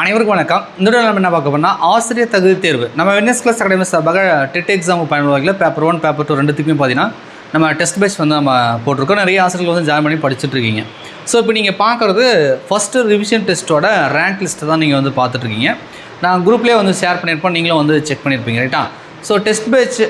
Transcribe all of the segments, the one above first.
அனைவருக்கும் வணக்கம். இந்த நம்ம என்ன பார்க்க போனால் ஆசிரியர் தகுதி தேர்வு. நம்ம வெட்னஸ் கிளாஸ் அகாடமி சார்பாக டெட் எக்ஸாம் பயனுள்ள வகையில் பேப்பர் ஒன் பேப்பர் டூ ரெண்டுத்துக்குமே பார்த்தீங்கன்னா நம்ம டெஸ்ட் பேஸ் வந்து நம்ம போட்டிருக்கோம். நிறைய ஆசிரியர்கள் வந்து ஜாயின் பண்ணி படிச்சுட்ருக்கீங்க ஸோ இப்போ நீங்கள் பார்க்குறது ஃபஸ்ட்டு ரிவிஷன் டெஸ்ட்டோட ரேங்க் லிஸ்ட்டை தான் நீங்கள் வந்து பார்த்துட்ருக்கீங்க நான் குரூப்லேயே வந்து ஷேர் பண்ணியிருப்போம். நீங்களும் வந்து செக் பண்ணியிருப்பீங்க. ரைட்டா ஸோ டெஸ்ட் பேட்ச்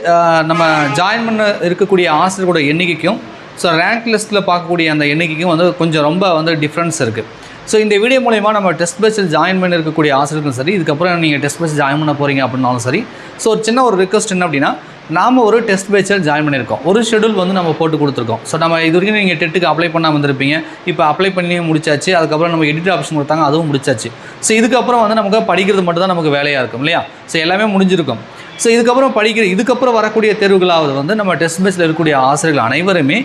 நம்ம ஜாயின் பண்ண இருக்கக்கூடிய ஆசிரியர்களோட எண்ணிக்கைக்கும் ஸோ ரேங்க் லிஸ்ட்டில் பார்க்கக்கூடிய அந்த எண்ணிக்கைக்கும் வந்து கொஞ்சம் ரொம்ப வந்து டிஃப்ரென்ஸ் இருக்குது ஸோ இந்த வீடியோ மூலயமா நம்ம டெஸ்ட் பேச்சில் ஜாயின் பண்ணியிருக்கக்கூடிய ஆசிரியர்களும் சரி இதுக்கப்புறம் நீங்கள் டெஸ்ட் பேட்ச் ஜாயின் பண்ண போகிறீங்க அப்படின்னாலும் சரி. ஸோ ஒரு சின்ன ஒரு ரிக்வஸ்ட் என்ன அப்படின்னா நாம் ஒரு டெஸ்ட் பேச்சில் ஜாயின் பண்ணியிருக்கோம். ஒரு ஷெடியூல் வந்து நம்ம போட்டு கொடுத்துருக்கோம். ஸோ நம்ம இது வரைக்கும் நீங்கள் டெட்டுக்கு அப்ளை பண்ணாமல் வந்திருப்பீங்க இப்போ அப்ளை பண்ணி முடிச்சாச்சு. அதுக்கப்புறம் நம்ம எடிட் ஆப்ஷன் கொடுத்தாங்க அதுவும் முடிச்சாச்சு. ஸோ இதுக்கப்புறம் வந்து நமக்கு படிக்கிறது மட்டும் தான் நமக்கு வேலையாக இருக்கும் இல்லையா? ஸோ எல்லாமே முடிஞ்சிருக்கும். ஸோ இதுக்கப்புறம் படிக்கிற இதுக்கப்புறம் வரக்கூடிய தேர்வுகளாவது வந்து நம்ம டெஸ்ட் பேஸில் இருக்கக்கூடிய ஆசிரியர்கள் அனைவருமே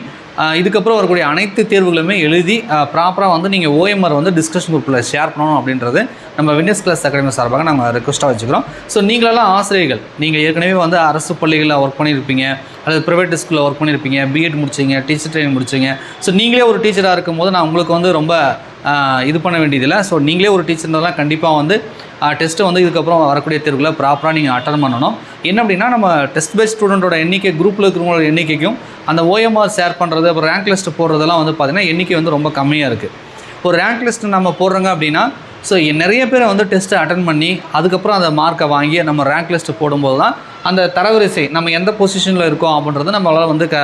இதுக்கப்புறம் வரக்கூடிய அனைத்து தேர்வுகளுமே எழுதி ப்ராப்பராக வந்து நீங்கள் ஓஎம்ஆர் வந்து டிஸ்கஷன் குரூப்பில் ஷேர் பண்ணணும் அப்படின்றது நம்ம வின்னஸ் கிளாஸ் அகாடமி சார்பாக நாங்கள் ரெக்வஸ்ட்டாக வச்சுக்கிறோம். ஸோ நீங்களெல்லாம் ஆசிரியர்கள் நீங்கள் ஏற்கனவே வந்து அரசு பள்ளிகளில் ஒர்க் பண்ணியிருப்பீங்க அல்லது ப்ரைவேட் ஸ்கூலில் ஒர்க் பண்ணியிருப்பீங்க பிஎட் முடிச்சிங்க டீச்சர் ட்ரைனிங் முடிச்சிங்க. ஸோ நீங்களே ஒரு டீச்சராக இருக்கும்போது நான் உங்களுக்கு வந்து ரொம்ப இது பண்ண வேண்டியதில்லை. ஸோ நீங்களே ஒரு டீச்சர்னாலாம் கண்டிப்பாக வந்து டெஸ்ட்டை வந்து இதுக்கப்புறம் வரக்கூடிய தேர்வுகளை ப்ராப்பராக நீங்கள் அட்டன் பண்ணணும். என்ன அப்படின்னா நம்ம டெஸ்ட் பேஸ் ஸ்டூடெண்ட்டோட எண்ணிக்கை குரூப்பில் இருக்கிறவங்களோட எண்ணிக்கைக்கும் அந்த ஓஎம்ஆர் ஷேர் பண்ணுறது அப்புறம் ரேங்க் லிஸ்ட் போடுறதெல்லாம் வந்து பார்த்திங்கன்னா எண்ணிக்கை வந்து ரொம்ப கம்மியாக இருக்குது ஒரு ரேங்க் லிஸ்ட் நம்ம போடுறோங்க அப்படின்னா ஸோ நிறைய பேரை வந்து டெஸ்ட்டை அட்டன் பண்ணி அதுக்கப்புறம் அந்த மார்க்கை வாங்கி நம்ம ரேங்க் லிஸ்ட்டு போடும்போது தான் அந்த தரவரிசை நம்ம எந்த பொசிஷனில் இருக்கோம் அப்படின்றத நம்மளால் வந்து க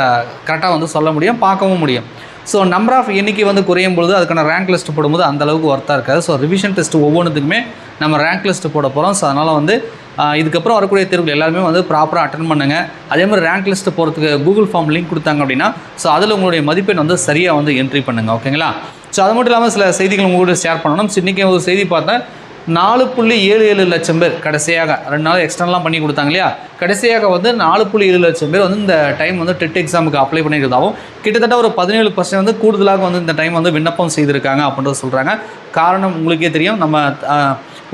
கரெக்டாக வந்து சொல்ல முடியும் பார்க்கவும் முடியும். ஸோ நம்பர் ஆஃப் எண்ணிக்கை வந்து குறையும் பொழுது அதுக்கான ரேங்க் லிஸ்ட் போடும்போது அந்த அளவுக்கு ஒர்த்தாக இருக்காது. ஸோ ரிவிஷன் டெஸ்ட் ஒவ்வொன்றுத்துக்குமே நம்ம ரேங்க் லிஸ்ட் போட போகிறோம் ஸோ அதனால் வந்து இதுக்கப்புறம் வரக்கூடிய தேர்வுகள் எல்லாருமே வந்து ப்ராப்பராக அட்டன் பண்ணுங்கள் அதே மாதிரி ரேங்க் லிஸ்ட் போகிறதுக்கு கூகுள் ஃபார்ம் லிங்க் கொடுத்தாங்க அப்படின்னா ஸோ அதில் உங்களுடைய மதிப்பெண் வந்து சரியாக வந்து என்ட்ரி பண்ணுங்கள் ஓகேங்களா ஸோ அது மட்டும் இல்லாமல் சில செய்திகள் உங்களோட ஷேர் பண்ணணும். ஸோ இன்றைக்கி ஒரு செய்தி பார்த்தேன் நாலு புள்ளி ஏழு ஏழு லட்சம் பேர் கடைசியாக ரெண்டு நாள் எக்ஸ்டர்னலாம் பண்ணி கொடுத்தாங்க இல்லையா கடைசியாக வந்து நாலு புள்ளி ஏழு லட்சம் பேர் வந்து இந்த டைம் வந்து டெட் எக்ஸாமுக்கு அப்ளை பண்ணியிருந்தாவும் கிட்டத்தட்ட ஒரு பதினேழு பர்சன்ட் வந்து கூடுதலாக வந்து இந்த டைம் வந்து விண்ணப்பம் செய்திருக்காங்க அப்படின்றத சொல்கிறாங்க காரணம் உங்களுக்கே தெரியும். நம்ம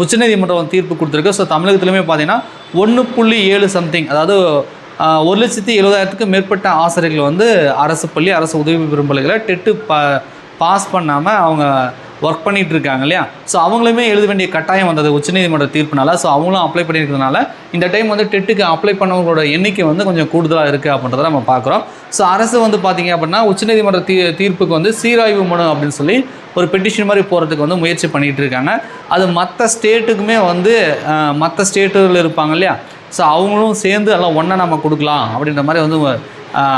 உச்சநீதிமன்றம் தீர்ப்பு கொடுத்துருக்கு. ஸோ தமிழகத்துலையுமே பார்த்தீங்கன்னா ஒன்று புள்ளி ஏழு சம்திங் அதாவது ஒரு லட்சத்தி எழுபதாயிரத்துக்கு மேற்பட்ட ஆசிரியர்கள் வந்து அரசு பள்ளி அரசு உதவி பெறும் பள்ளிகளை டெட்டு பா பாஸ் பண்ணாமல் அவங்க ஒர்க் பண்ணிட்டு இருக்காங்க இல்லையா ஸோ அவங்களுமே எழுத வேண்டிய கட்டாயம் வந்தது உச்சநீதிமன்ற தீர்ப்புனால. ஸோ அவங்களும் அப்ளை பண்ணியிருக்கிறதுனால இந்த டைம் வந்து டெட்டுக்கு அப்ளை பண்ணவங்களோட எண்ணிக்கை வந்து கொஞ்சம் கூடுதலாக இருக்குது அப்படின்றத நம்ம பார்க்குறோம். ஸோ அரசு வந்து பார்த்தீங்க அப்படின்னா உச்சநீதிமன்ற தீ தீர்ப்புக்கு வந்து சீராய்வு மனு அப்படின்னு சொல்லி ஒரு பெட்டிஷன் மாதிரி போகிறதுக்கு வந்து முயற்சி பண்ணிகிட்டு இருக்காங்க அது மற்ற ஸ்டேட்டுக்குமே வந்து மற்ற ஸ்டேட்டுகள் இருப்பாங்க இல்லையா? ஸோ அவங்களும் சேர்ந்து எல்லாம் ஒன்றா நம்ம கொடுக்கலாம் அப்படின்ற மாதிரி வந்து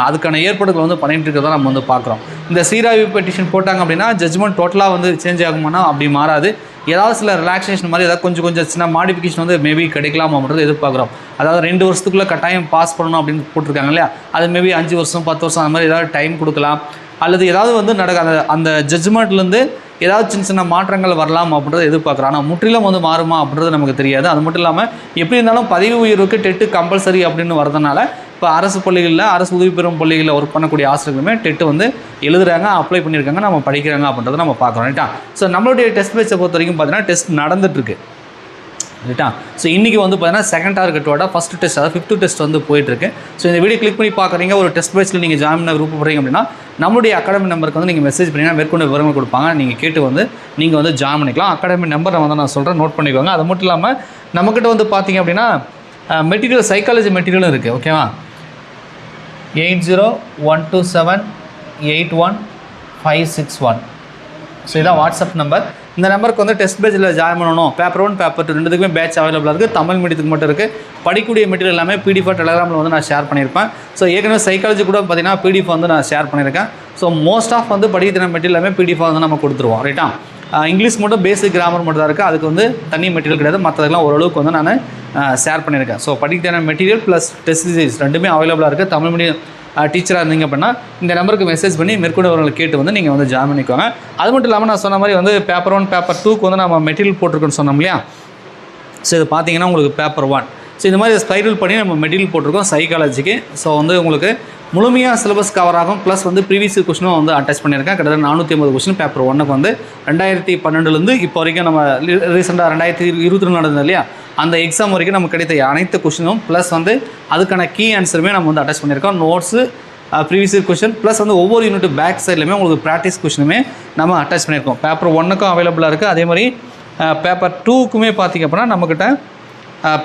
அதுக்கான ஏற்பாடுகள் வந்து பண்ணிகிட்டு இருக்கிறதா நம்ம வந்து பார்க்குறோம். இந்த சீராய்வு பெட்டிஷன் போட்டாங்க அப்படின்னா ஜட்ஜ்மெண்ட் டோட்டலாக வந்து சேஞ்ச் ஆகுமானா அப்படி மாறாது. ஏதாவது சில ரிலாக்ஸேஷன் மாதிரி ஏதாவது கொஞ்சம் கொஞ்சம் சின்ன மாடிஃபிகேஷன் வந்து மேபி கிடைக்கலாம் அப்படின்றது எதிர்பார்க்குறோம். அதாவது ரெண்டு வருஷத்துக்குள்ளே கட்டாயம் பாஸ் பண்ணணும் அப்படின்னு போட்டிருக்காங்க இல்லையா? அது மேபி அஞ்சு வருஷம் பத்து வருஷம் அந்த மாதிரி ஏதாவது டைம் கொடுக்கலாம். அல்லது ஏதாவது வந்து நடக்க அந்த அந்த ஜட்ஜ்மெண்ட்லேருந்து ஏதாவது சின்ன சின்ன மாற்றங்கள் வரலாம் அப்படின்றத எதிர்பார்க்குறோம். ஆனால் முற்றிலும் வந்து மாறுமா அப்படின்றது நமக்கு தெரியாது. அது மட்டும் இல்லாமல் எப்படி இருந்தாலும் பதவி உயர்வுக்கு டெட்டு கம்பல்சரி அப்படின்னு வரதுனால இப்போ அரசு பள்ளிகளில் அரசு உதவி பெறும் பள்ளிகளில் ஒர்க் பண்ணக்கூடிய ஆசிரியர்களுமே டெட்டு வந்து எழுதுறாங்க அப்ளை பண்ணியிருக்காங்க நம்ம படிக்கிறாங்க அப்படின்றத நம்ம பார்க்குறோம் ரைட்டா ஸோ நம்மளுடைய டெஸ்ட் பேச்சை பொறுத்த வரைக்கும் பார்த்தீங்கன்னா டெஸ்ட் நடந்துட்டுருக்கு ரைட்டா ஸோ இன்றைக்கி வந்து பார்த்தீங்கன்னா செகண்ட் டார்கெட்டோட ஃபஸ்ட் டெஸ்ட் அதாவது ஃபிஃப்த்து டெஸ்ட் வந்து போயிட்டுருக்கு. ஸோ இந்த வீடியோ கிளிக் பண்ணி பார்க்குறீங்க ஒரு டெஸ்ட் பேஸில் நீங்கள் ஜாயின் பண்ண குரூப் போகிறீங்க அப்படின்னா நம்மளுடைய அகாடமி நம்பருக்கு வந்து நீங்கள் மெசேஜ் பண்ணிங்கன்னா மேற்கொண்டு விவரங்கள் கொடுப்பாங்க. நீங்கள் கேட்டு வந்து நீங்கள் வந்து ஜாயின் பண்ணிக்கலாம். அகாடமி நம்பர் வந்து நான் சொல்கிறேன் நோட் பண்ணிக்கோங்க. அது மட்டும் இல்லாமல் நம்மக்கிட்ட வந்து பார்த்தீங்க அப்படின்னா மெட்டீரியல் சைக்காலஜி மெட்டீரியலும் இருக்குது ஓகேவா eight zero one two seven eight one five six one. So இதான் வாட்ஸ்அப் நம்பர் இந்த நம்பருக்கு வந்து டெஸ்ட் பேஜில் ஜாயின் பண்ணணும். பேப்பர் ஒன் பேப்பர் டூ ரெண்டுத்துக்குமே பேட்ச் அவைலபிளாக இருக்குது தமிழ் மீடியத்துக்கு மட்டும் இருக்குது படிக்கக்கூடிய மெட்டீரியல் எல்லாமே பிடிஎஃப் டெலகிராமில் வந்து நான் ஷேர் பண்ணியிருப்பேன். ஸோ ஏற்கனவே சைக்காலஜி கூட பார்த்தீங்கன்னா பிடிஎஃப் வந்து நான் ஷேர் பண்ணியிருக்கேன். ஸோ மோஸ்ட் ஆஃப் வந்து படிக்கிற மெட்டீரியல் எல்லாமே பிடிஎஃப் வந்து நம்ம கொடுத்துருவோம். ரைட்டா இங்கிலீஷ் மட்டும் பேசிக் கிராமர் மட்டும் தான் இருக்குது அதுக்கு வந்து தனி மெட்டீரியல் கிடையாது. மற்றதெல்லாம் ஓரளவுக்கு வந்து நான் ஷேர் பண்ணியிருக்கேன். ஸோ படிக்க தேவையான மெட்டீரியல் ப்ளஸ் டெஸ்ட் சீரிஸ் ரெண்டுமே அவைலபிளாக இருக்குது தமிழ் மீடியம் டீச்சராக இருந்தீங்க அப்படின்னா இந்த நம்பருக்கு மெசேஜ் பண்ணி மேற்கொண்டவர்களை கேட்டு வந்து நீங்கள் வந்து ஜாயின் பண்ணிக்கோங்க. அது மட்டும் இல்லாமல் நான் சொன்ன மாதிரி வந்து பேப்பர் ஒன் பேப்பர் டூக்கு வந்து நம்ம மெட்டீரியல் போட்டிருக்கோன்னு சொன்னோம் இல்லையா? ஸோ இது பார்த்தீங்கன்னா உங்களுக்கு பேப்பர் ஒன் ஸோ இந்த மாதிரி ஸ்பைரல் பண்ணி நம்ம மெட்டீரியல் போட்டிருக்கோம் சைக்காலஜிக்கு ஸோ வந்து உங்களுக்கு முழுமையாக சிலபஸ் கவர் ஆகும். ப்ளஸ் வந்து ப்ரீவியஸ் கொஸ்டினும் வந்து அட்டாச் பண்ணியிருக்கேன். கிட்டத்தட்ட நானூற்றி ஐம்பது கொஸ்டின் பேப்பர் ஒன்றுக்கு வந்து ரெண்டாயிரத்தி பன்னெண்டுலேருந்து இப்போ வரைக்கும் நம்ம ரீசெண்டாக ரெண்டாயிரத்தி இருபத்தி ரெண்டு நடந்தது இல்லையா? அந்த எக்ஸாம் வரைக்கும் நமக்கு கிடைத்த அனைத்து கொஸ்டினும் ப்ளஸ் வந்து அதுக்கான கீ ஆன்சருமே நம்ம வந்து அட்டாச் பண்ணியிருக்கோம். நோட்ஸு ப்ரீவியஸ் கொஷின் ப்ளஸ் வந்து ஒவ்வொரு யூனிட் பேக் சைட்லையுமே உங்களுக்கு ப்ராக்டிஸ் கொஷினுமே நம்ம அட்டாச் பண்ணியிருக்கோம். பேப்பர் ஒன்றுக்கும் அவைலபிளாக இருக்குது அதே மாதிரி பேப்பர் டூக்குமே பார்த்திங்க அப்படின்னா நம்மக்கிட்ட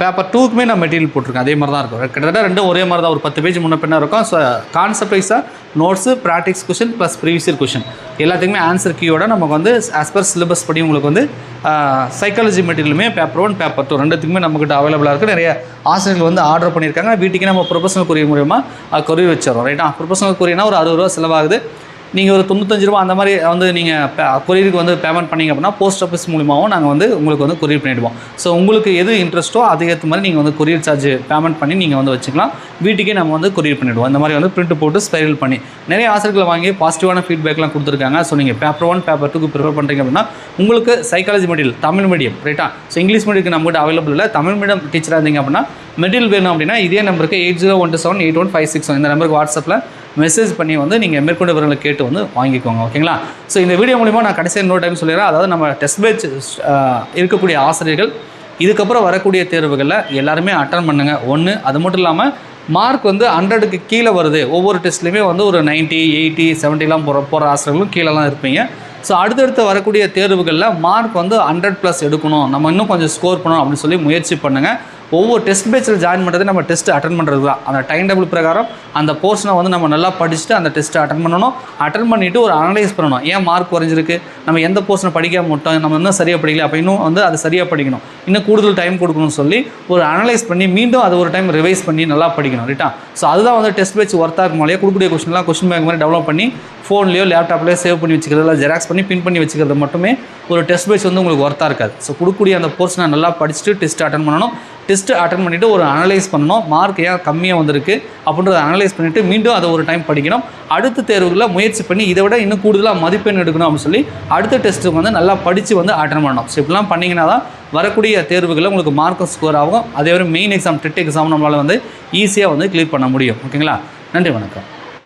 பேப்பர் டூக்குமே நான் மெட்டீரியல் போட்டிருக்கேன். அதே மாதிரி தான் இருக்கும். கிட்டத்தட்ட ரெண்டும் ஒரே மாதிரி தான் ஒரு பத்து பேஜ் முன்ன பின்ன இருக்கும். ஸோ கான்செப்ட் வைஸாக notes practice question plus previous question எல்லாத்துக்குமே ஆன்சர் கீயோட நமக்கு வந்து ஆஸ் பர் சிலபஸ் படி உங்களுக்கு வந்து சைக்காலஜி மெட்டீரியலுமே பேப்பர் ஒன் பேப்பர் டூ ரெண்டுத்துக்குமே நம்மக்கிட்ட அவைலபிளாக இருக்குது நிறைய ஆசிரியர்கள் வந்து ஆர்டர் பண்ணியிருக்காங்க. வீட்டுக்கு நம்ம ப்ரொஃபஷனல் கொரியர் மூலியமாக கொரியர் வச்சிடறோம். ரைட்டா ப்ரொஃபஷனல் கொரியர்னா ஒரு அறுபது ரூபா செலவாகுது. நீங்கள் ஒரு தொண்ணூத்தஞ்சு ரூபா அந்த மாதிரி வந்து நீங்கள் கொரியருக்கு வந்து பேமெண்ட் பண்ணீங்க அப்படின்னா போஸ்ட் ஆஃபீஸ் மூலியமாகவும் நாங்கள் வந்து உங்களுக்கு வந்து கொரியர் பண்ணிவிடுவோம் ஸோ உங்களுக்கு எது இன்ட்ரெஸ்ட்டோ அதுக்கேற்ற மாதிரி நீங்கள் வந்து கொரியர் சார்ஜ் பேமெண்ட் பண்ணி நீங்கள் வந்து வச்சுக்கலாம். வீட்டுக்கே நம்ம வந்து கொரியர் பண்ணிவிடுவோம் இந்த மாதிரி வந்து பிரிண்ட் போட்டு ஸ்பைரல் பண்ணி. நிறைய ஆசிரியர்களை வாங்கி பாசிட்டிவான ஃபீட்பேக்லாம் கொடுத்துருக்காங்க. ஸோ நீங்கள் பேப்பர் ஒன் பேப்பர் டூக்கு ப்ரிஃபர் பண்ணுறீங்க அப்படின்னா உங்களுக்கு சைக்காலஜி மெட்டீரியல் தமிழ் மீடியம் ரைட்டா ஸோ இங்கிலீஷ் மீடியம்க்கு நம்மகிட்ட அவைலபிள் இல்லை. தமிழ் மீடியம் டீச்சராக இருந்தீங்க அப்படின்னா மெட்டீரியல் வேணும் அப்படின்னா இதே நம்பருக்கு eight zero one two seven eight one five six இந்த நம்பருக்கு வாட்ஸ்அப்பில் மெசேஜ் பண்ணி வந்து நீங்கள் மேற்கொண்டு விவரங்களை கேட்டு வந்து வாங்கிக்கோங்க ஓகேங்களா? ஸோ இந்த வீடியோ மூலிமா நான் கடைசியாக இன்னொரு டைம் சொல்லிடுறேன். அதாவது நம்ம டெஸ்ட் பேட்ச் இருக்கக்கூடிய ஆசிரியர்கள் இதுக்கப்புறம் வரக்கூடிய தேர்வுகளில் எல்லாருமே அட்டன் பண்ணுங்கள் ஒன்று அது மட்டும் இல்லாமல் மார்க் வந்து ஹண்ட்ரடுக்கு கீழே வருது. ஒவ்வொரு டெஸ்ட்லேயுமே வந்து ஒரு 90 எயிட்டி செவன்ட்டிலாம் போகிற போகிற ஆசிரியர்களும் கீழெலாம் இருப்பீங்க. ஸோ அடுத்தடுத்து வரக்கூடிய தேர்வுகளில் மார்க் வந்து ஹண்ட்ரட் ப்ளஸ் எடுக்கணும். நம்ம இன்னும் கொஞ்சம் ஸ்கோர் பண்ணணும் அப்படின்னு சொல்லி முயற்சி பண்ணுங்கள் ஒவ்வொரு டெஸ்ட் பேச்சில் ஜாயின் பண்ணுறது நம்ம டெஸ்ட் அட்டன் பண்ணுறது தான் அந்த டைம் டேபிள் பிரகாரம் அந்த போர்ஷனை வந்து நம்ம நல்லா படிச்சுட்டு அந்த டெஸ்ட்டை அட்டன் பண்ணணும். அட்டன் பண்ணிவிட்டு ஒரு அனலைஸ் பண்ணணும். ஏன் மார்க் குறைஞ்சிருக்கு? நம்ம எந்த போர்ஷனை படிக்க மாட்டோம் நம்ம இன்னும் சரியாக படிக்கல. அப்போ இன்னும் வந்து அதை சரியாக படிக்கணும். இன்னும் கூடுதல் டைம் கொடுக்கணும்னு சொல்லி ஒரு அனலைஸ் பண்ணி மீண்டும் அதை ஒரு டைம் ரிவைஸ் பண்ணி நல்லா படிக்கணும். ரைட்டா ஸோ அதுதான் வந்து டெஸ்ட் பேட்ச் ஒர்த்தாக இருக்கும் இல்லையா? கொடுக்கக்கூடிய கொஸ்டின்லாம் கொஸ்டின் பேங்க் மாதிரி டெவலப் பண்ணி ஃபோன்லேயோ லேப்டாப்லேயோ சேவ் பண்ணி வச்சுக்கிறது இல்லை ஜெராக்ஸ் பண்ணி பின் பண்ணி வச்சுக்கிறது மட்டுமே ஒரு டெஸ்ட் பேட்ச் வந்து உங்களுக்கு ஒர்த்தாக இருக்காது. ஸோ கொடுக்கக்கூடிய அந்த போர்ஷனை நல்லா படிச்சுட்டு டெஸ்ட் அட்டன் பண்ணணும். டெஸ்ட்டு அட்டன் பண்ணிவிட்டு ஒரு அனலைஸ் பண்ணணும். மார்க் ஏன் கம்மியாக வந்திருக்கு அப்படின்றத அனலைஸ் பண்ணிவிட்டு மீண்டும் அதை ஒரு டைம் படிக்கணும். அடுத்த தேர்வுகளில் முயற்சி பண்ணி இதை விட இன்னும் கூடுதலாக மதிப்பெண் எடுக்கணும் அப்படின்னு சொல்லி அடுத்த டெஸ்ட்டுக்கு வந்து நல்லா படித்து வந்து அட்டன் பண்ணணும். ஸோ இப்படிலாம் பண்ணிங்கன்னா தான் வரக்கூடிய தேர்வுகளில் உங்களுக்கு மார்க்கும் ஸ்கோர் ஆகும். அதே மாதிரி மெயின் எக்ஸாம் டெட் எக்ஸாம் நம்மளால் வந்து ஈஸியாக வந்து கிளியர் பண்ண முடியும். ஓகேங்களா நன்றி வணக்கம்.